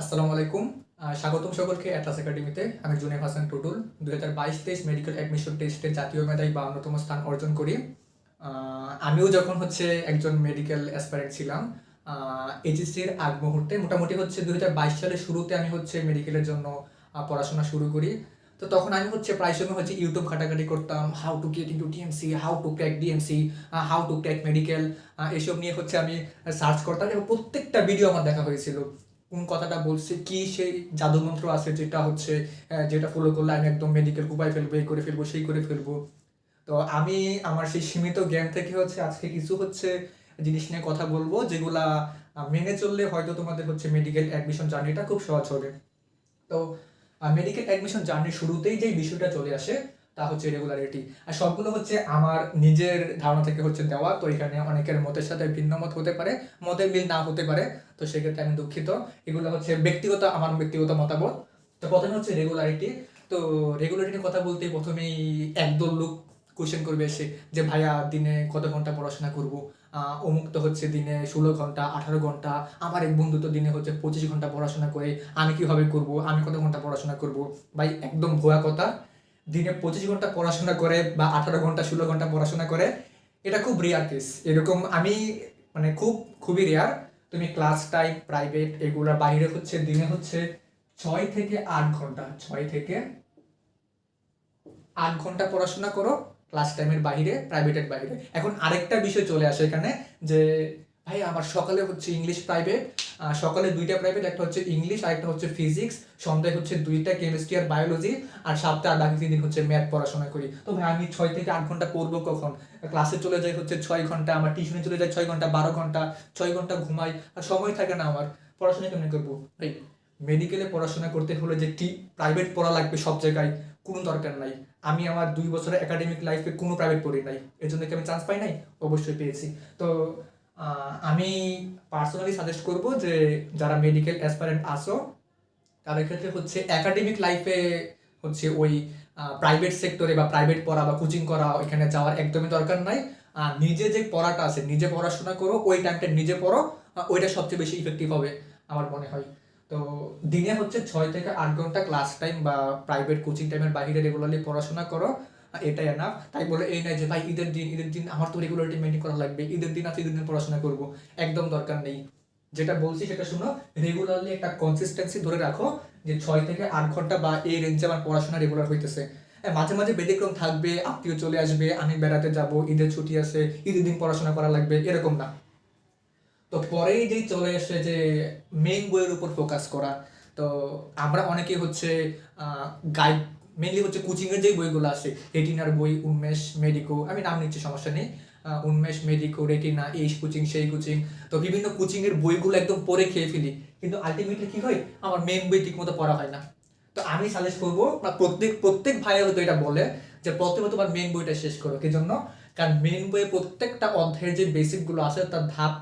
আসসালামু আলাইকুম। স্বাগতম সকলকে অ্যাটলাস একাডেমিতে আমি জুনেফ হাসান টুটুল। দু হাজার বাইশ তেইশ মেডিকেল অ্যাডমিশন টেস্টে জাতীয় মেধায় বা অন্যতম স্থান অর্জন করি। আমিও যখন হচ্ছে একজন মেডিকেল অ্যাসপারেন্ট ছিলাম এইচএসসির আগ মুহূর্তে, মোটামুটি হচ্ছে দু হাজার বাইশ সালের শুরুতে আমি হচ্ছে মেডিকেলের জন্য পড়াশোনা শুরু করি। তো তখন আমি হচ্ছে প্রায় সময় হচ্ছে ইউটিউব ঘাটাঘাটি করতাম। How to get into DMC how to crack DMC how to crack medical এসব নিয়ে হচ্ছে আমি সার্চ করতাম এবং প্রত্যেকটা ভিডিও আমার দেখা হয়েছিল। কোন কথাটা বলছে, কি সেই জাদুমন্ত্র আছে যেটা হচ্ছে যেটা ফলো করলে আমি একদম মেডিকেল কুপায় ফেলব, এই করে ফেলব, সেই করে ফেলব। তো আমি আমার সেই সীমিত জ্ঞান থেকে হচ্ছে আজকে কিছু হচ্ছে জিনিস নিয়ে কথা বলব, যেগুলা মেনে চললে হয়তো তোমাদের হচ্ছে মেডিকেল অ্যাডমিশন জার্নিটা খুব সহজ হবে। তো মেডিকেল অ্যাডমিশন জার্নির শুরুতেই যে বিষয়টা চলে আসে তা হচ্ছে রেগুলারিটি আর সবগুলো হচ্ছে আমার নিজের ধারণা থেকে হচ্ছে দেওয়া, তো এখানে অনেকের মতের সাথে ভিন্ন মত হতে পারে, মতের মিল না হতে পারে, তো সেক্ষেত্রে আমি দুঃখিত। এগুলো হচ্ছে ব্যক্তিগত, আমার ব্যক্তিগত মতামত। তো প্রথমে হচ্ছে রেগুলারিটি তো রেগুলারিটির কথা বলতে প্রথমেই একদল লোক কোয়েশ্চেন করবে এসে যে, ভাইয়া, দিনে কত ঘণ্টা পড়াশোনা করব? অমুক তো হচ্ছে দিনে ষোলো ঘণ্টা, আঠারো ঘণ্টা, আমার এক বন্ধু তো দিনে হচ্ছে পঁচিশ ঘণ্টা পড়াশোনা করে, আমি কীভাবে করব? আমি কত ঘণ্টা পড়াশোনা করব? ভাই, একদম ভুয়া কথা। দিনে পঁচিশ ঘণ্টা পড়াশোনা করে বা আঠারো ঘণ্টা, ষোলো ঘণ্টা পড়াশোনা করে, এটা খুব রেয়ার কেস এরকম আমি মানে খুব, খুবই রেয়ার তুমি ক্লাস টাইম প্রাইভেট এগুলোর বাইরে হচ্ছে, দিনে হচ্ছে ছয় থেকে আট ঘণ্টা, ছয় থেকে আট ঘণ্টা পড়াশোনা করো ক্লাস টাইমের বাইরে প্রাইভেটের বাইরে। এখন আরেকটা বিষয় চলে আসে এখানে, যে ভাই আমার সকালে হচ্ছে ইংলিশ প্রাইভেট সকালে দুইটা প্রাইভেট একটা হচ্ছে ইংলিশ আর একটা হচ্ছে ফিজিক্স সন্ধ্যায় হচ্ছে দুইটা কেমিস্ট্রি আর বায়োলজি আর সপ্তাহে আর বাকি তিন দিন হচ্ছে ম্যাথ পড়াশোনা করি। তো ভাই, আমি ছয় থেকে আট ঘণ্টা পড়ব কখন? ক্লাসে চলে যাই হচ্ছে ছয় ঘণ্টা, আমার টিউশনে চলে যায় ছয় ঘণ্টা, বারো ঘণ্টা, ছয় ঘণ্টা ঘুমাই, আর সময় থাকে না আমার। পড়াশোনা কেমন করব? ভাই মেডিকেলে পড়াশোনা করতে হলে যে টি প্রাইভেট পড়া লাগবে সব জায়গায়, কোনো দরকার নাই। আমি আমার দুই বছরের একাডেমিক লাইফে কোনো প্রাইভেট পড়ি নাই। এর জন্য কি আমি চান্স পাই নাই? অবশ্যই পেয়েছি। তো আমি পার্সোনালি সাজেস্ট করব যে যারা মেডিকেল অ্যাসপারেন্ট আসো তাদের ক্ষেত্রে হচ্ছে একাডেমিক লাইফে হচ্ছে ওই প্রাইভেট সেক্টরে বা প্রাইভেট পড়া বা কোচিং করা ওইখানে যাওয়ার একদমই দরকার নাই। আর নিজে যে পড়াটা আছে, নিজে পড়াশোনা করো, ওই টাইমটা নিজে পড়ো ওইটা সবচেয়ে বেশি ইফেক্টিভ হবে আমার মনে হয়। তো দিনে হচ্ছে ছয় থেকে আট ঘণ্টা ক্লাস টাইম বা প্রাইভেট কোচিং টাইমের বাইরে রেগুলারলি পড়াশোনা করো। এটাই না তাই বলে, এই নয় যে, ভাই, ঈদের দিন ঈদের দিন আমার তো রেগুলারিটি মেনটেন করা লাগবে। ঈদের দিন আছে, ঈদের দিন পড়াশোনা করব। একদম দরকার নেই। যেটা বলছি, সেটা শুনো রেগুলারলি একটা কনসিস্টেন্সি ধরে রাখো যে ছয় থেকে আট ঘণ্টা বা এই রেঞ্জে আমার পড়াশোনা রেগুলার হইতেছে। মাঝে মাঝে ব্যতিক্রম থাকবে, আত্মীয় চলে আসবে, আমি বেড়াতে যাব, ঈদের ছুটি আছে, ঈদের দিন পড়াশোনা করা লাগবে, এরকম না। তো পরেই যেই চলে এসে যে মেইন বইয়ের উপর ফোকাস করা, তো আমরা অনেকে হচ্ছে গাইড মেনলি হচ্ছে কোচিংয়ের যে বইগুলো আছে, রেটিনার বই, উন্মেষ মেডিকো, আমি নাম নিচ্ছি, সমস্যা নেই। উন্মেষ মেডিকো, রেটিনা, এই কোচিং সেই কোচিং তো বিভিন্ন কোচিংয়ের বইগুলো একদম পড়ে খেয়ে ফেলি। কিন্তু আলটিমেটলি কি হয়? আমার মেন বই ঠিকমতো পড়া হয় না। তো আমি সাজেস্ট করব প্রত্যেক প্রত্যেক ভাইয়ের হয়তো এটা বলে, যে প্রথমে তোমার মেন বইটা শেষ করো। কি জন্য কারণ মেন বইয়ে প্রত্যেকটা অধ্যায়ের যে বেসিকগুলো আছে, তার ধাপ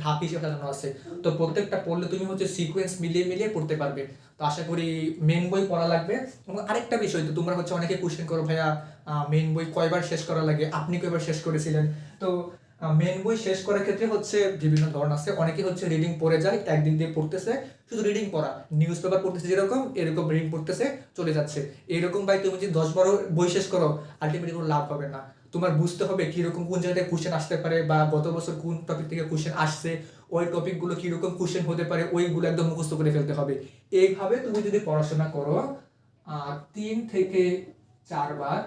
ধাপ হিসেবে সাজানো আছে তো প্রত্যেকটা পড়লে তুমি হচ্ছে সিকোয়েন্স মিলিয়ে মিলিয়ে পড়তে পারবে। তো আশা করি মেন বই পড়া লাগবে। এবং আরেকটা বিষয়, তো তোমরা হচ্ছে অনেকে কোশ্চেন করো, ভাইয়া মেন বই কয়বার শেষ করা লাগে? আপনি কয়বার শেষ করেছিলেন? তো মেন বই শেষ করার ক্ষেত্রে হচ্ছে বিভিন্ন ধরন আছে। অনেকে হচ্ছে রিডিং পড়ে যায় একদিন দিয়ে পড়তেছে। শুধু রিডিং পড়া নিউজ পেপার পড়তেছে যেরকম, এরকম রিডিং পড়তেছে, চলে যাচ্ছে। এরকম ভাই তুমি যদি দশ বারো বই শেষ করো আলটিমেটলি কোনো লাভ হবে না। তোমার বুঝতে হবে কীরকম কোন জায়গায় কোশ্চেন আসতে পারে বা গত বছর কোন টপিক থেকে কোশ্চেন আসছে, ওই টপিকগুলো কীরকম কোশ্চেন হতে পারে, ওইগুলো একদম মুখস্থ করে ফেলতে হবে। এইভাবে তুমি যদি পড়াশোনা করো তিন থেকে চারবার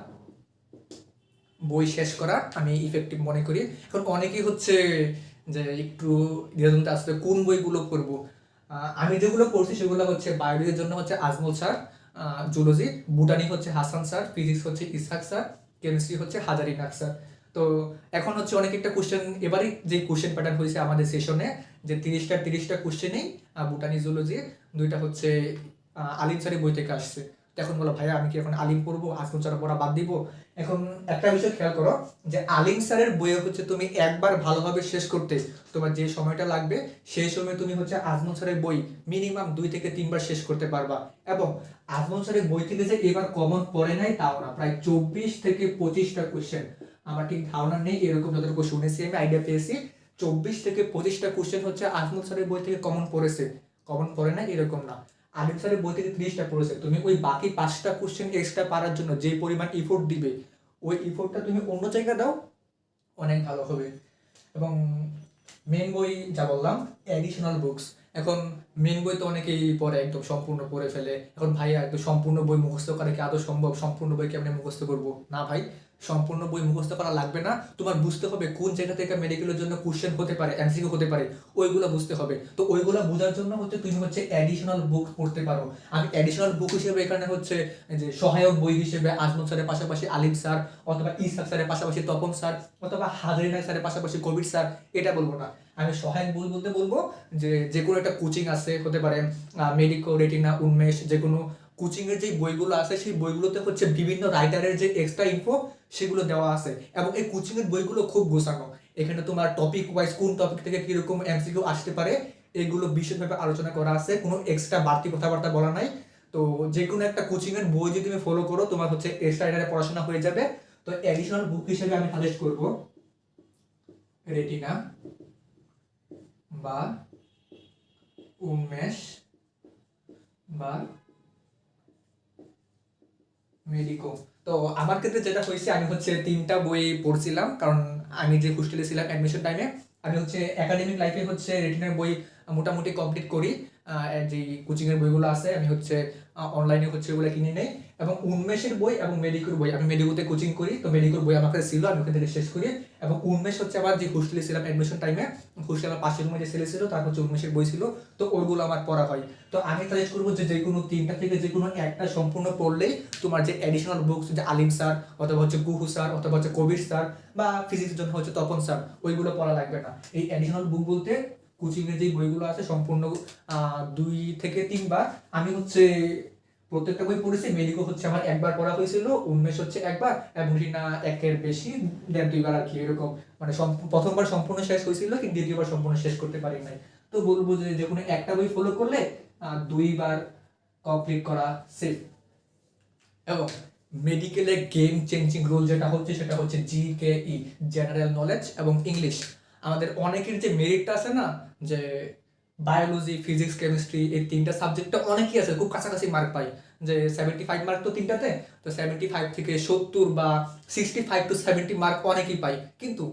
বই শেষ করা আমি ইফেক্টিভ মনে করি। এখন অনেকেই হচ্ছে যে একটু দ্বিধাদ্বন্দ্বে আসলে কোন বইগুলো পড়ব। আমি যেগুলো পড়ছি সেগুলো হচ্ছে বায়োলজির জন্য হচ্ছে আজমল স্যার জুলজি বুটানি হচ্ছে হাসান স্যার ফিজিক্স হচ্ছে ইসহাক স্যার কেমিস্ট্রি হচ্ছে হাজারি নাক তো এখন হচ্ছে অনেক একটা কোশ্চেন এবারই যে কোশ্চেন প্যাটার্ন হয়েছে আমাদের সেশনে যে তিরিশটা তিরিশটা কোশ্চেনেই বুটানি জুলজি দুইটা হচ্ছে আলিম স্যারের বই থেকে আসছে। এখন বলো ভাইয়া, আমি কি এখন আলিম পড়ব? আজমল স্যার পড়া বাদ দিব? এখন একটা বিষয় খেয়াল করো, যে আলিম স্যারের বইয়ে হচ্ছে তুমি একবার ভালোভাবে শেষ করতে, তোমার যে সময়টা লাগবে, সেই সময় তুমি হচ্ছে আজমল স্যারের বই মিনিমাম দুই থেকে তিনবার শেষ করতে পারবা। এবং আজমল বই থেকে যে এবার কমন পড়ে নাই, তাও না। প্রায় চব্বিশ থেকে পঁচিশটা কোশ্চেন আমার ঠিক ধারণা নেই, এরকম যতটুকু শুনেছি আমি আইডিয়া পেয়েছি। চব্বিশ থেকে পঁচিশটা কোশ্চেন হচ্ছে আজমল স্যারের বই থেকে কমন পড়েছে। কমন পড়ে না এরকম না। আলিম স্যারের বই থেকে ত্রিশটা পড়েছে। তুমি ওই বাকি পাঁচটা কোশ্চেন এক্সট্রা পারার জন্য যে পরিমাণ ইফোর্ট দিবে, ওই ইফোর্টটা তুমি অন্য জায়গায় দাও, অনেক ভালো হবে। এবং মেন বই যা বললাম অ্যাডিশনাল বুকস এখন মেন বই তো অনেকেই পড়ে, একদম সম্পূর্ণ পড়ে ফেলে। এখন ভাইয়া একদম সম্পূর্ণ বই মুখস্থ করা কি আদৌ সম্ভব? সম্পূর্ণ বই কেমনি মুখস্থ করব? না ভাই, সম্পূর্ণ বই মুখস্থ করা লাগবে না। তোমার বুঝতে হবে কোন জায়গা থেকে মেডিকেলের জন্য কোশ্চেন হতে পারে এমসিকিউ হতে পারে, ওইগুলো বুঝতে হবে। তো ওইগুলো বোঝার জন্য হচ্ছে তুমি হচ্ছে অ্যাডিশনাল বুক পড়তে পারো। আমি অ্যাডিশনাল বুক হিসেবে এখানে হচ্ছে যে সহায়ক বই হিসেবে আজমত স্যারের পাশাপাশি আলিম স্যার, অথবা ইসাক স্যারের পাশাপাশি তপন স্যার, অথবা হাজরিনা স্যারের পাশাপাশি কবির স্যার, এটা বলব না। আমি সহায়ক বই বলতে বলব যে যে কোনো একটা কোচিং আছে, হতে পারে মেডিকো রেটিনা উন্মেষ যে কোনো কোচিং এর যে বইগুলো আছে, সেই বইগুলোতে হচ্ছে বিভিন্ন রাইটারের যে এক্সট্রা ইনফো সেগুলো দেওয়া আছে এবং এই কোচিং এর বইগুলো খুব গোছানো। এখানে তোমার টপিক ওয়াইজ কোন টপিক থেকে কীরকম এমসিকিউ আসতে পারে, এগুলো বিশদভাবে আলোচনা করা আছে, কোনো এক্সট্রা বাড়তি কথাবার্তা বলা নাই। তো যে কোনো একটা কোচিং এর বই যদি তুমি ফলো করো, তোমার হচ্ছে এক্সট্রা রাইটারে পড়াশোনা হয়ে যাবে। তো অ্যাডিশনাল বুক হিসেবে আমি সাজেস্ট করব। রেটিনা বা উন্মেষ বা মেডিকো তো আমার ক্ষেত্রে যেটা হয়েছে, আমি হচ্ছে তিনটা বই পড়ছিলাম, কারণ আমি যে হোস্টেলে ছিলাম অ্যাডমিশন টাইমে আমি হচ্ছে একাডেমিক লাইফে হচ্ছে রেটিনার বই মোটামুটি কমপ্লিট করি। যে কোচিংয়ের বইগুলো আছে, আমি হচ্ছে অনলাইনে হচ্ছে ওগুলো কিনে নেই। এবং উন্মেষের বই এবং মেডিকোর বই, আমি মেডিকোতে কোচিং করি, তো মেডিকোর বই আমার কাছে ছিল, আমি ওখান থেকে শেষ করি। এবং উন্মেষ হচ্ছে আবার যে হোস্টেলে ছিলাম অ্যাডমিশন টাইমে হোস্টেল আমার পাশের রুমে যে ছেলে ছিল, তার হচ্ছে উন্মেষের বই ছিল, তো ওইগুলো আমার পড়া হয়। তো আমি সাজেস্ট করব যে যে কোনো তিনটা থেকে যে কোনো একটা সম্পূর্ণ পড়লেই তোমার যে অ্যাডিশনাল বুকস যে আলিম স্যার অথবা হচ্ছে গুহু স্যার অথবা হচ্ছে কবির স্যার বা ফিজিক্সের জন্য হচ্ছে তপন স্যার ওইগুলো পড়া লাগবে না। এই অ্যাডিশনাল বুক বলতে কোচিংয়ের যে বইগুলো আছে, সম্পূর্ণ দুই থেকে তিনবার আমি হচ্ছে প্রত্যেকটা বই পড়েছি মেডিকো হচ্ছে আমার একবার পড়া হয়েছিল, উন্মেষ হচ্ছে একবার এবং রিনা একের বেশি, দেন দুইবার আর কি, এরকম। মানে প্রথমবার সম্পূর্ণ শেষ হয়েছিল, কিন্তু দ্বিতীয়বার সম্পূর্ণ শেষ করতে পারি নাই। তো বলব যে যে কোনো একটা বই ফলো করলে দুইবার কমপ্লিট করা সেফ এবং মেডিকেলে গেম চেঞ্জিং রোল যেটা হচ্ছে, সেটা হচ্ছে G K E general knowledge এবং ইংলিশ আমাদের অনেকের যে মেরিটটা আছে না, যে বায়োলজি ফিজিক্স কেমিস্ট্রি এই তিনটা সাবজেক্টটা অনেকই আছে, খুব কাছাকাছি মার্ক পাই যে সেভেন্টি ফাইভ মার্ক তো তিনটাতে, তো সেভেন্টি ফাইভ থেকে সত্তর বা sixty five to seventy mark অনেকেই পাই কিন্তু,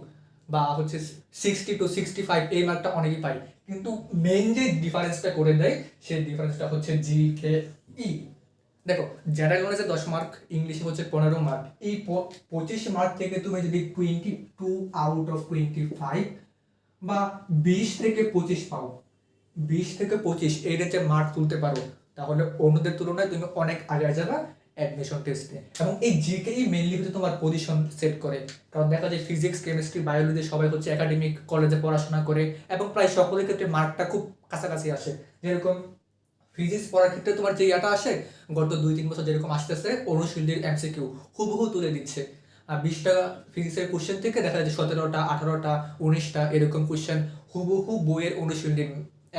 বা হচ্ছে সিক্সটি টু সিক্সটি ফাইভ এই মার্কটা অনেকেই পাই কিন্তু মেন যে ডিফারেন্সটা করে দেয়, সেই ডিফারেন্সটা হচ্ছে জি কে ই দেখো জেনারেল নলেজে দশ মার্ক ইংলিশে হচ্ছে পনেরো মার্ক এই পঁচিশ মার্ক থেকে তুমি যদি twenty two out of twenty five বা বিশ থেকে পঁচিশ পাও বিশ থেকে পঁচিশ এই রেঞ্জে মার্ক তুলতে পারো, তাহলে অন্যদের তুলনায় তুমি অনেক আগে যাবে অ্যাডমিশন টেস্টে এবং এই জিকেই মেনলি হচ্ছে তোমার পজিশন সেট করে। কারণ দেখা যায় ফিজিক্স কেমিস্ট্রি বায়োলজি সবাই হচ্ছে একাডেমিক কলেজে পড়াশোনা করে এবং প্রায় সকলের ক্ষেত্রে মার্কটা খুব কাছাকাছি আসে। যেরকম ফিজিক্স পড়ার ক্ষেত্রে তোমার যে ইয়াটা আসে, গত দুই তিন বছর যেরকম আসতেছে, অনুশীলনীর এমসিকিউ হুবহু তুলে দিচ্ছে। আর বিশটা ফিজিক্সের কোশ্চেন থেকে দেখা যাচ্ছে সতেরোটা, আঠারোটা, উনিশটা এরকম কোশ্চেন হুবহু বইয়ের অনুশীলনীর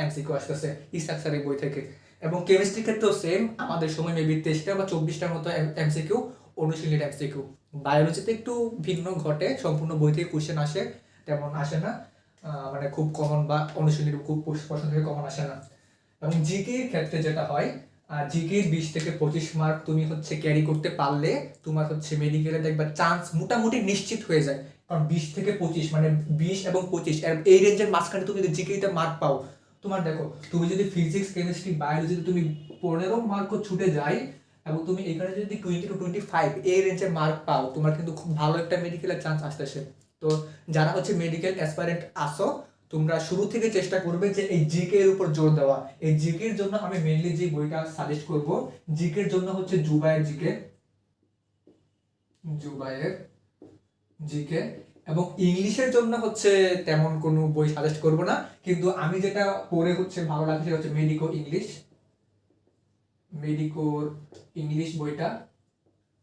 এমসিকিউ আসতেছে স্ট্রাকচারের বই থেকে। এবং কেমিস্ট্রির ক্ষেত্রেও সেম আমাদের সময় মেবি তেইশটা বা চব্বিশটার মতো এমসিকিউ অনুশীলনীর এমসিকিউ বায়োলজিতে একটু ভিন্ন ঘটে, সম্পূর্ণ বই থেকে কোশ্চেন আসে, তেমন আসে না। মানে খুব কমন বা অনুশীলনীর খুব প্রশ্ন থেকে কমন আসে না। এবং জিকে এর ক্ষেত্রে যেটা হয় জিকে বিশ থেকে পঁচিশ মার্ক তুমি হচ্ছে ক্যারি করতে পারলে, তোমার হচ্ছে মেডিকেলে দেখবা চান্স মোটামুটি নিশ্চিত হয়ে যায়। কারণ বিশ থেকে পঁচিশ মানে বিশ এবং পঁচিশ এই রেঞ্জের মাঝখানে তুমি যদি জিকেতে মার্ক পাও তোমার দেখো, তুমি যদি ফিজিক্স কেমিস্ট্রি বায়োলজিতে তুমি পনেরো মার্কও ছুটে যায় এবং তুমি এখানে যদি টোয়েন্টি টু টোয়েন্টি ফাইভ এই রেঞ্জের মার্ক পাও, তোমার কিন্তু খুব ভালো একটা মেডিকেলের চান্স আসতেছে। তো যারা হচ্ছে মেডিকেল অ্যাসপারেন্ট আসো, তোমরা শুরু থেকে চেষ্টা করবে যে এই জিকে এর উপর জোর দেওয়া। এই জিকে এর জন্য আমি মেনলি যে বইটা সাজেস্ট করব জিকে এর জন্য হচ্ছে জুবায়ের জিকে জুবায়ের জিকে এবং ইংলিশের জন্য হচ্ছে তেমন কোনো বই সাজেস্ট করব না, কিন্তু আমি যেটা পড়ে হচ্ছে ভালো লাগে সেটা হচ্ছে মেডিকো ইংলিশ মেডিকোর ইংলিশ বইটা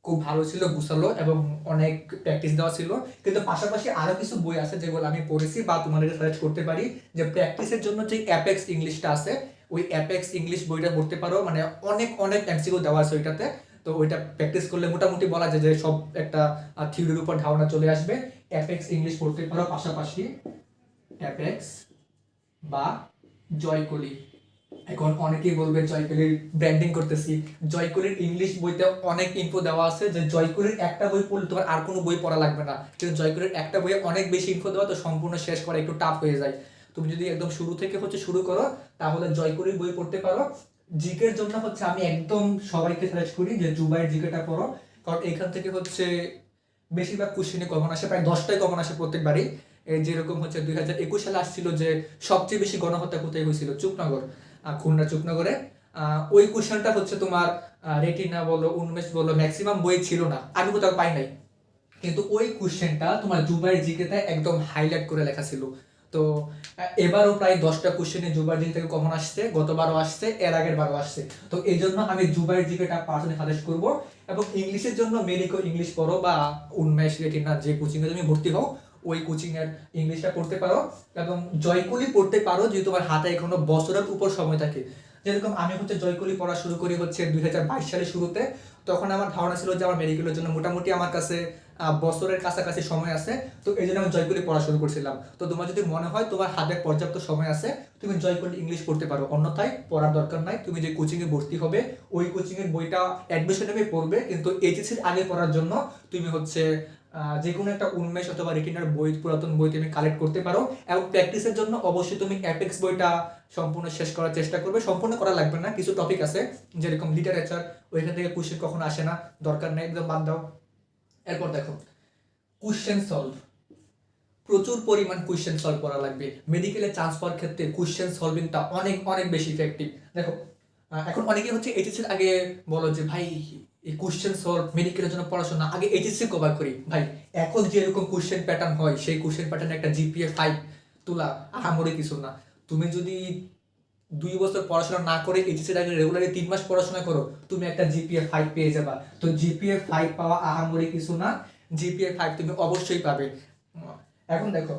খুব ভালো ছিল, গুছালো এবং অনেক প্র্যাকটিস দেওয়া ছিল। কিন্তু পাশাপাশি আরও কিছু বই আছে যেগুলো আমি পড়েছি বা তোমাদের সাজেস্ট করতে পারি, যে প্র্যাকটিসের জন্য যে অ্যাপেক্স ইংলিশটা আছে, ওই অ্যাপেক্স ইংলিশ বইটা পড়তে পারো। মানে অনেক অনেক এমসিকিউ দেওয়া আছে ওইটাতে। তো ওইটা প্র্যাকটিস করলে মোটামুটি বলা যায় যে সব একটা থিওরির উপর ধারণা চলে আসবে। অ্যাপেক্স ইংলিশ পড়তে পারো, পাশাপাশি অ্যাপেক্স বা জয়কলি এখন অনেকেই বলবে জয়কলির ব্র্যান্ডিং করতেছি। জয়কলির ইংলিশ বইতে অনেক ইনফো দেওয়া আছে যে জয়কলির একটা বই পড়লে তোমার আর কোনো বই পড়া লাগবে না। কিন্তু জয়কলির একটা বইয়ে অনেক বেশি ইনফো দেওয়া, তো সম্পূর্ণ শেষ করা একটু টাফ হয়ে যায়। তুমি যদি একদম শুরু থেকে হচ্ছে শুরু করো, তাহলে জয়কলির বই পড়তে পারো। জিকের জন্য হচ্ছে আমি একদম সবাইকে সাজেস্ট করি যে জুবাইয়ের জিকেটা পড়ো। কারণ এখান থেকে হচ্ছে বেশিরভাগ কোশ্চেনে কমন আসে? প্রায় দশটাই কমন আসে প্রত্যেকবারই? যেরকম হচ্ছে দুই হাজার একুশ সালে আসছিল যে সবচেয়ে বেশি গণহত্যা কোথায় হয়েছিল? চুপনগর। খুলনা চুপনগরে। ওই কোশ্চেনটা হচ্ছে তোমার রেটিনা বলো, উন্মেষ বলো ম্যাক্সিমাম বই ছিল না। আমি কোথাও পাই নাই। কিন্তু ওই কোশ্চেনটা তোমার জুবাইয়ের জিকেতে একদম হাইলাইট করে লেখা ছিল। তো, এবারও প্রায় দশটা কোশ্চেনে জুবাইয়ের জিকে থেকে কমন আসছে? গতবারও আসছে, এর আগের বারও আসছে। তো এই জন্য আমি জুবাইয়ের জিকেটা পার্সোনালি সাজেস্ট করব এবং ইংলিশের জন্য মেডিকো ইংলিশ পড়ো বা উন্মেষ রেটিনা যে কোচিংয়ে তুমি ভর্তি হও, ওই কোচিংয়ের ইংলিশটা পড়তে পারো এবং জয়কুলি পড়তে পারো যদি তোমার হাতে এখনও বছরের উপর সময় থাকে। যেরকম আমি হচ্ছে জয়কুলি পড়া শুরু করি হচ্ছে দুই সালের শুরুতে, তখন আমার ধারণা ছিল যে আমার মেডিকেলের জন্য মোটামুটি আমার কাছে বছরের কাছাকাছি সময় আছে, তো এই জন্য আমি জয়কুলি পড়া শুরু করছিলাম। তো তোমার যদি মনে হয় তোমার হাতে পর্যাপ্ত সময় আছে, তুমি জয়কুলি ইংলিশ পড়তে পারো। অন্যথায় পড়ার দরকার নাই, তুমি যে কোচিংয়ে ভর্তি হবে, ওই কোচিংয়ের বইটা অ্যাডমিশন নেবে পড়বে, কিন্তু এইচএসির আগে পড়ার জন্য তুমি হচ্ছে যে কোনো একটা উন্মেষ অথবা রেটিনার বই, পুরাতন বই তুমি কালেক্ট করতে পারো, এবং প্র্যাকটিসের জন্য অবশ্যই তুমি অ্যাপেক্স বইটা সম্পূর্ণ শেষ করার চেষ্টা করবে। সম্পূর্ণ করা লাগবে না, কিছু টপিক আছে, যেরকম লিটারেচার ওইখান থেকে কোশ্চেন কখনো আসে না, দরকার নেই, একদম বাদ দাও। এরপর দেখো কোশ্চেন সলভ প্রচুর পরিমাণ কোশ্চেন সলভ করা লাগবে। মেডিকেলে চান্স পাওয়ার ক্ষেত্রে কোশ্চেন সলভিংটা অনেক অনেক বেশি ইফেক্টিভ দেখো এখন অনেকে হচ্ছে এইচএসির আগে বলো যে, ভাই, এই কোশ্চেন সলভ মেডিকেলের জন্য পড়াশোনা। আগে এইচএসসি কভার করি। ভাই, এখন যে এরকম কোশ্চেন প্যাটার্ন হয়, সেই কোশ্চেন প্যাটার্নে একটা জিপিএ ফাইভ তোলা, আহামরি কিছু না। তুমি যদি দুই বছর পড়াশোনা না করে এইচএসির আগে রেগুলারলি তিন মাস পড়াশোনা করো, তুমি একটা জিপিএ ফাইভ পেয়ে যাবা। তো জিপিএ ফাইভ পাওয়া আহামরি কিছু না জিপিএ ফাইভ তুমি অবশ্যই পাবে। এখন দেখো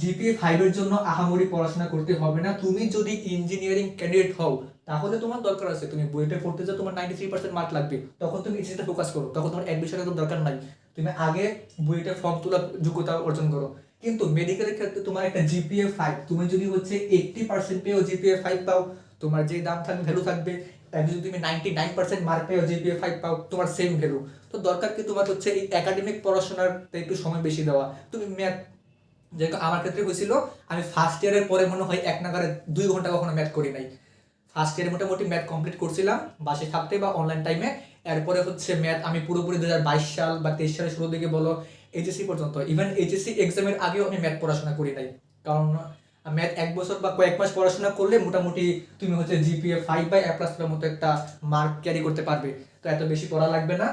জিপিএ ফাইভের জন্য আহামরি পড়াশোনা করতে হবে না। তুমি যদি ইঞ্জিনিয়ারিং ক্যান্ডিডেট হও, তাহলে তোমার দরকার আছে। তুমি বইটা পড়তে যাও, তোমার নাইনটি থ্রি পার্সেন্ট মার্ক লাগবে। তখন তুমি এইচএসিতে ফোকাস করো। তখন তোমার অ্যাডমিশনের দরকার নাই। তুমি আগে বইটা ফর্ম তোলার যোগ্যতা অর্জন করো। কিন্তু মেডিকেলের ক্ষেত্রে তোমার একটা জিপিএ ফাইভ তুমি যদি হচ্ছে এইটটি পার্সেন্ট পেয়েও জিপিএ ফাইভ পাও, তোমার যে দাম থাকবে ভ্যালু থাকবে যদি তুমি নাইনটি নাইন পার্সেন্ট মার্ক পেয়েও জিপিএ ফাইভ পাও, তোমার সেম ভ্যালু তো দরকার কি তোমার হচ্ছে এই একাডেমিক পড়াশোনার একটু সময় বেশি দেওয়া? তুমি ম্যাথ যেরকম আমার ক্ষেত্রে হয়েছিল, আমি ফার্স্ট ইয়ারের পরে মনে হয় এক নাগারে দুই ঘণ্টা কখনো ম্যাথ করি নাই। ফার্স্ট ইয়ারে মোটামুটি ম্যাথ কমপ্লিট করছিলাম, বাসে থাকতে বা অনলাইন টাইমে এরপরে হচ্ছে ম্যাথ আমি পুরোপুরি দুই হাজার বাইশ সাল বা তেইশ সালের শুরুর দিকে বলো এইচএসসি পর্যন্ত। ইভেন এইচএসসি এক্সামের আগেও আমি ম্যাথ পড়াশোনা করি নাই। কারণ ম্যাথ এক বছর বা কয়েক মাস পড়াশোনা করলে মোটামুটি তুমি হচ্ছে জিপিএ ফাইভ বা এ প্লাস মতো একটা মার্ক ক্যারি করতে পারবে। তো এত বেশি পড়া লাগবে না।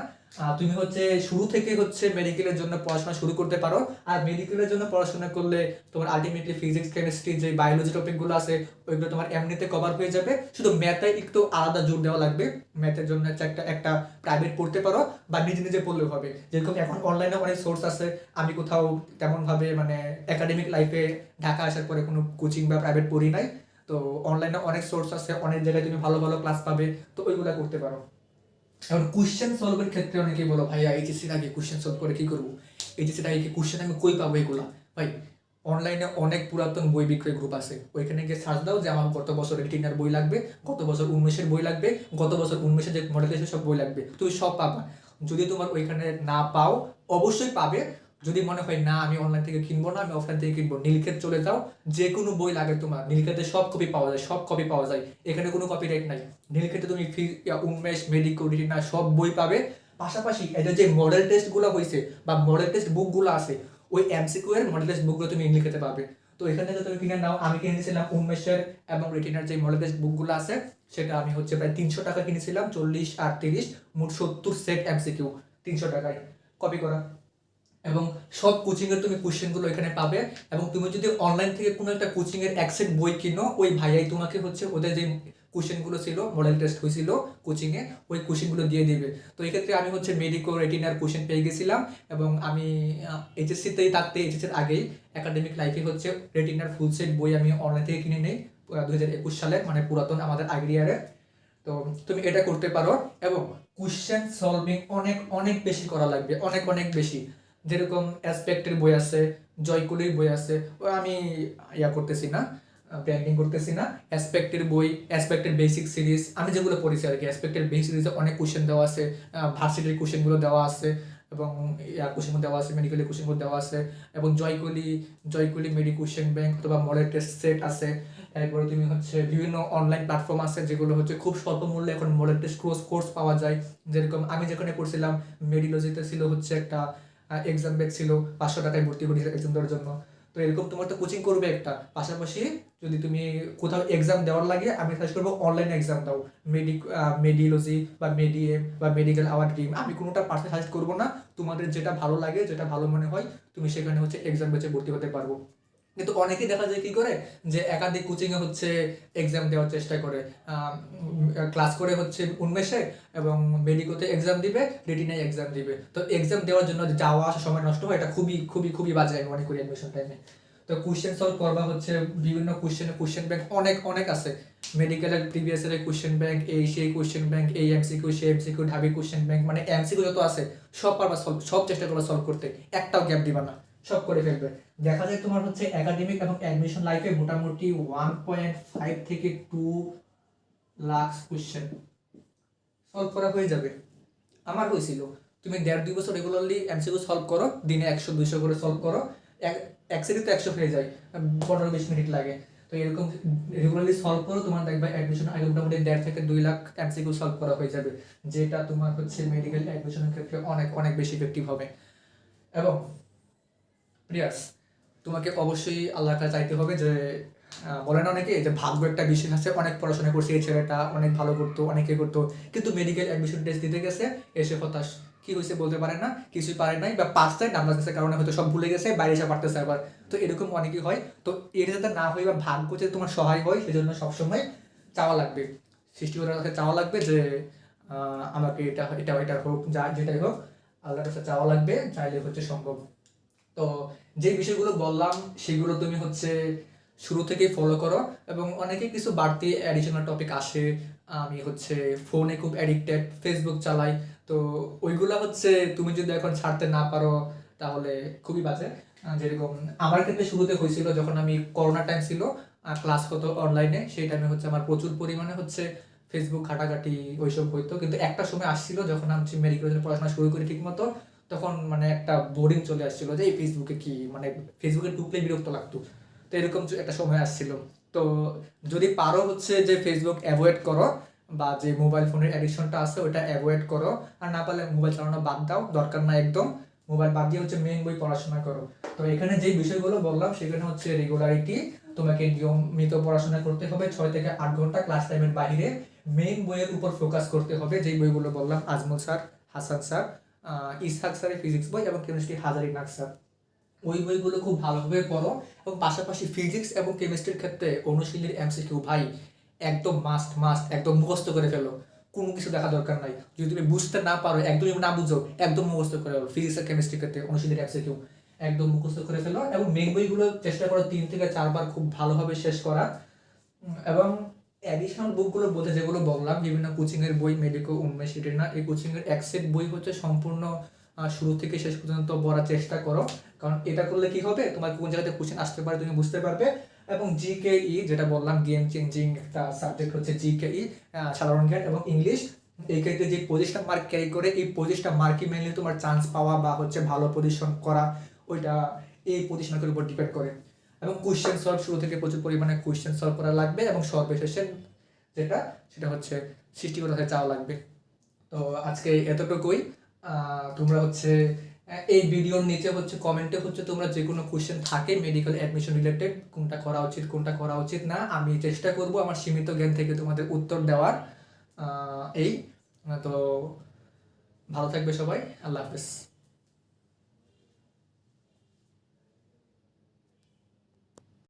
তুমি হচ্ছে শুরু থেকে হচ্ছে মেডিকেলের জন্য পড়াশোনা শুরু করতে পারো। আর মেডিকেলের জন্য পড়াশোনা করলে তোমার আলটিমেটলি ফিজিক্স কেমিস্ট্রি যে বায়োলজি টপিকগুলো আছে, ওইগুলো তোমার এমনিতে কভার হয়ে যাবে। শুধু ম্যাথে একটু আলাদা জোর দেওয়া লাগবে। ম্যাথের জন্য একটা একটা প্রাইভেট পড়তে পারো বা নিজে নিজে পড়লেও হবে। যেরকম এখন অনলাইনে অনেক সোর্স আছে। আমি কোথাও তেমনভাবে মানে একাডেমিক লাইফে ঢাকা আসার পরে কোনো কোচিং বা প্রাইভেট পড়ি নাই। তো অনলাইনে অনেক সোর্স আছে। অনেক জায়গায় তুমি ভালো ভালো ক্লাস পাবে। তো ওইগুলো করতে পারো। এখন কোশ্চেন সলভের ক্ষেত্রে অনেকেই বলো, ভাইয়া এইচএসসির আগে কোশ্চেন সলভ করে কি করব? এইচএসসির আগে কোশ্চেন আমি কই পাবো এগুলা? ভাই অনলাইনে অনেক পুরাতন বই বিক্রয় গ্রুপ আছে। ওইখানে গিয়ে সার্চ দাও যে আমার গত বছর এটিনার বই লাগবে, গত বছর উন্মেষের বই লাগবে, গত বছর উন্মেষের যে মডেল এসে সব বই লাগবে। তুই সব পাবা। যদি তোমার ওইখানে না পাও, অবশ্যই পাবে। যদি মনে হয়, না, আমি অনলাইন থেকে কিনবো না, আমি অফলাইন থেকে কিনবো। নীলক্ষেত চলে যাও যে কোনো বই লাগে তোমার। নীলক্ষেতে সব কপি পাওয়া যায়, সব কপি পাওয়া যায়। এখানে কোনো কপিরাইট নাই। নীলক্ষেতে তুমি ফি উন্মেষ মেডিকো রিটিনা সব বই পাবে। পাশাপাশি এদের যে মডেল টেস্টগুলো হয়েছে বা মডেল টেস্ট বুকগুলো আছে, ওই এমসিকিউ এর মডেল টেস্ট বুকগুলো তুমি নীলক্ষেতে পাবে। তো এখান থেকে তুমি কিনে নাও, আমি কিনেছিলাম উন্মেষের এবং রেটিনার যে মডেল টেস্ট বুকগুলো আছে, সেটা আমি হচ্ছে প্রায় তিনশো টাকা কিনেছিলাম, চল্লিশ আর তিরিশ মোট সত্তর সেট এমসিকিউ তিনশো টাকায়। কপি করা। এবং সব কোচিংয়ের তুমি কোশ্চেনগুলো এখানে পাবে এবং তুমি যদি অনলাইন থেকে কোনো একটা কোচিংয়ের একসেট বই কিনো, ওই ভাইয়াই তোমাকে হচ্ছে ওদের যে কোশ্চেনগুলো ছিল মডেল টেস্ট হয়েছিল কোচিংয়ে ওই কোশ্চেনগুলো দিয়ে দিবে। তো এই ক্ষেত্রে আমি হচ্ছে মেডিকো রেটিনার কোশ্চেন পেয়ে গেছিলাম এবং আমি এইচএসসিতেই থাকতে এইচএসির আগেই একাডেমিক লাইফে হচ্ছে রেটিনার ফুল সেট বই আমি অনলাইন থেকে কিনে নেই দু হাজার একুশ সালের মানে পুরাতন আমাদের আগের ইয়ারের তো তুমি এটা করতে পারো এবং কোশ্চেন সলভিং অনেক অনেক বেশি করা লাগবে, অনেক অনেক বেশি। যেরকম অ্যাসপেক্টের বই আছে, জয়কুলির বই আছে, ও আমি ইয়া করতেছি না ব্র্যান্ডিং করতেছি না। অ্যাসপেক্টের বই অ্যাসপেক্টের বেসিক সিরিজ আমি যেগুলো পড়েছি আর কি অ্যাসপেক্টের বেসিক সিরিজে অনেক কোশ্চেন দেওয়া আছে ভার্সিটির কোশ্চেনগুলো দেওয়া আছে, এবং ইয়া কোশ্চেন দেওয়া আছে মেডিকেলের কোশ্চেনগুলো দেওয়া আছে, এবং জয়কুলি জয়কুলি মেডি কোশ্চেন ব্যাংক অথবা মডেল টেস্ট সেট আছে। এরপরে তুমি হচ্ছে বিভিন্ন অনলাইন প্ল্যাটফর্ম আছে, যেগুলো হচ্ছে খুব স্বল্প মূল্যে এখন মডেল টেস্ট কোর্স কোর্স পাওয়া যায়। যেরকম আমি যেখানে পড়ছিলাম মেডিলজিতে ছিল হচ্ছে একটা এক্সাম ব্যাগ ছিল, পাঁচশো টাকায় ভর্তি করেছিল এক্সাম দেওয়ার জন্য। তো এরকম তোমার তো কোচিং করবে একটা। পাশাপাশি যদি তুমি কোথাও এক্সাম দেওয়ার লাগে, আমি সাজেস্ট করব অনলাইন এক্সাম দাও। মেডি মেডিওলজি বা মেডিএম বা মেডিকেল আওয়ার ড্রিম আমি কোনোটা পার্সে সাজেস্ট করব না। তোমাদের যেটা ভালো লাগে, যেটা ভালো মনে হয়, তুমি সেখানে হচ্ছে এক্সাম বেচে ভর্তি হতে পারব। কিন্তু অনেকেই দেখা যায় কি করে? যে একাধিক কোচিংয়ে হচ্ছে এক্সাম দেওয়ার চেষ্টা করে। ক্লাস করে হচ্ছে উন্মেষে এবং মেডিকোতে এক্সাম দিবে রিটিনায় এক্সাম দিবে। তো এক্সাম দেওয়ার জন্য যাওয়া আসা সময় নষ্ট হয়, এটা খুবই খুবই খুবই বাজে আমি মনে করি অ্যাডমিশন টাইমে তো কোশ্চেন সলভ করবা হচ্ছে বিভিন্ন কোশ্চেন কোশ্চেন ব্যাংক অনেক অনেক আছে। মেডিকেলের প্রিভিয়াস এর কোশ্চেন ব্যাংক এই সেই কোশ্চেন ব্যাংক এই এমসিকিউ সেই এমসিকিউ ঢাবি কোশ্চেন ব্যাংক মানে এমসিকিউ যত আছে, সব পারবা সলভ সব চেষ্টা করবা সলভ করতে। একটাও গ্যাপ দিবা না। সব করে ফেলবে। দেখা যায় তোমার হচ্ছে একাডেমিক এবং অ্যাডমিশন লাইফে মোটামুটি ওয়ান পয়েন্ট ফাইভ থেকে টু লাখ কোয়েশ্চেন সলভ করা হয়ে যাবে। আমার হয়েছিল, তুমি দেড় দুই বছর রেগুলারলি এমসিকিউ সলভ করো, দিনে একশো, দুইশো করে সলভ করো। এক সেকেন্ড তো একশো হয়ে যায়, পনেরো, বিশ মিনিট লাগে। তো এরকম রেগুলারলি সলভ করো, তোমার দেখবে অ্যাডমিশন আগে মোটামুটি দেড় থেকে দুই লাখ এমসিকিউ সলভ করা হয়ে যাবে, যেটা তোমার হচ্ছে মেডিকেল অ্যাডমিশনের ক্ষেত্রে অনেক অনেক বেশি ইফেক্টিভ হবে। এবং প্রিয়াস, তোমাকে অবশ্যই আল্লাহর কাছে চাইতে হবে যে বলে না অনেকে যে ভাগ্য একটা বিষয় আছে, অনেক পড়াশোনা করছে, এই ছেলেটা অনেক ভালো করতো, অনেকে করতো, কিন্তু মেডিকেল অ্যাডমিশন টেস্ট দিতে গেছে, এসে হতাশ। কি হয়েছে বলতে পারে না, কিছুই পারে নাই, বা পারছে নাম্বার গেছে কারণে হয়তো সব ভুলে গেছে, বাইরে এসে পারতেছে আবার। তো এরকম অনেকেই হয়। তো এটা যাতে না হয় বা ভাগ্য যে তোমার সহায় হয়, সেজন্য সবসময় চাওয়া লাগবে। সৃষ্টিকর্তার কাছে চাওয়া লাগবে যে আমাকে এটা এটা এটা হোক, যা, যেটাই হোক, আল্লাহর কাছে চাওয়া লাগবে চাইলে হচ্ছে সম্ভব। তো যে বিষয়গুলো বললাম, সেগুলো তুমি হচ্ছে শুরু থেকেই ফলো করো এবং অনেকে কিছু বাড়তি অ্যাডিশনাল টপিক আসে। আমি হচ্ছে ফোনে খুব অ্যাডিক্টেড ফেসবুক চালাই। তো ওইগুলো হচ্ছে তুমি যদি এখন ছাড়তে না পারো, তাহলে খুবই বাজে। যেরকম আমার ক্ষেত্রে শুরুতে হয়েছিল যখন আমি করোনা টাইম ছিল ক্লাস হতো অনলাইনে সেই টাইমে হচ্ছে আমার প্রচুর পরিমাণে হচ্ছে ফেসবুক ঘাটাঘাটি ওইসব হইতো। কিন্তু একটা সময় আসছিল যখন আমি মেডিকেল পড়াশোনা শুরু করি ঠিক মতো তখন মানে একটা বোরিং চলে আসছিল যে, এই ফেসবুকে কি? মানে ফেসবুকে ঢুকলে বিরক্ত লাগতো। তো এরকম একটা সময় আসছিল। তো যদি পারো হচ্ছে যে ফেসবুক অ্যাভয়েড করো বা যে মোবাইল ফোনের অ্যাডিকশনটা আছে ওটা অ্যাভয়েড করো। আর না পারলে মোবাইল চালানো বাদ দাও, দরকার না একদম। মোবাইল বাদ দিয়ে হচ্ছে মেন বই পড়াশোনা করো। তো এখানে যে বিষয়গুলো বললাম, সেখানে হচ্ছে রেগুলারিটি তোমাকে নিয়মিত পড়াশোনা করতে হবে। ছয় থেকে আট ঘণ্টা ক্লাস টাইমের বাইরে মেইন বইয়ের উপর ফোকাস করতে হবে, যেই বইগুলো বললাম, আজমল স্যার, হাসান স্যার। ইসহাক স্যারের ফিজিক্স বই এবং কেমিস্ট্রি হাজারি নাক স্যার। ওই বইগুলো খুব ভালোভাবে পড়ো এবং পাশাপাশি ফিজিক্স এবং কেমিস্ট্রির ক্ষেত্রে অনুশীলনীর এমসিকিউ ভাই একদম মাস্ট মাস্ট একদম মুখস্থ করে ফেলো। কোনো কিছু দেখা দরকার নাই। যদি তুমি বুঝতে না পারো, একদমই না বুঝো, একদম মুখস্থ করে ফেলো। ফিজিক্স আর কেমিস্ট্রির ক্ষেত্রে অনুশীলনীর এমসিকিউ একদম মুখস্থ করে ফেলো এবং মেন বইগুলো চেষ্টা করো তিন থেকে চারবার খুব ভালোভাবে শেষ করা এবং অ্যাডিশনাল বুকগুলো বলতে যেগুলো বললাম, বিভিন্ন কোচিংয়ের বই মেডিকো উন্মেষ না এই কোচিংয়ের এক বই হচ্ছে সম্পূর্ণ শুরু থেকে শেষ পর্যন্ত পড়ার চেষ্টা করো। কারণ এটা করলে কি হবে? তোমার কোন জায়গাতে কোশ্চেন আসতে পারে তুমি বুঝতে পারবে। এবং জিকেই যেটা বললাম গেম চেঞ্জিং একটা সাবজেক্ট হচ্ছে জিকেই সাধারণ জ্ঞান এবং ইংলিশ। এই ক্ষেত্রে যে পজিশন মার্ক ক্যারি করে, এই পজিশন মার্কই মেনলি তোমার চান্স পাওয়া বা হচ্ছে ভালো পজিশন করা, ওইটা এই পজিশনের উপর ডিপেন্ড করে। এবং কোশ্চেন সলভ শুরু থেকে প্রচুর পরিমাণে কোশ্চেন সলভ করা লাগবে এবং সর্বশেষে যেটা, সেটা হচ্ছে সৃষ্টিকর্তাকে চাওয়া লাগবে। তো আজকে এতটুকুই। তোমরা হচ্ছে এই ভিডিওর নিচে হচ্ছে কমেন্টে হচ্ছে তোমরা যে কোনো কোয়েশ্চেন থাকে মেডিকেল অ্যাডমিশন রিলেটেড কোনটা করা উচিত, কোনটা করা উচিত না, আমি চেষ্টা করব আমার সীমিত জ্ঞান থেকে তোমাদের উত্তর দেওয়ার এই। তো ভালো থাকবে সবাই, আল্লাহ হাফেজ।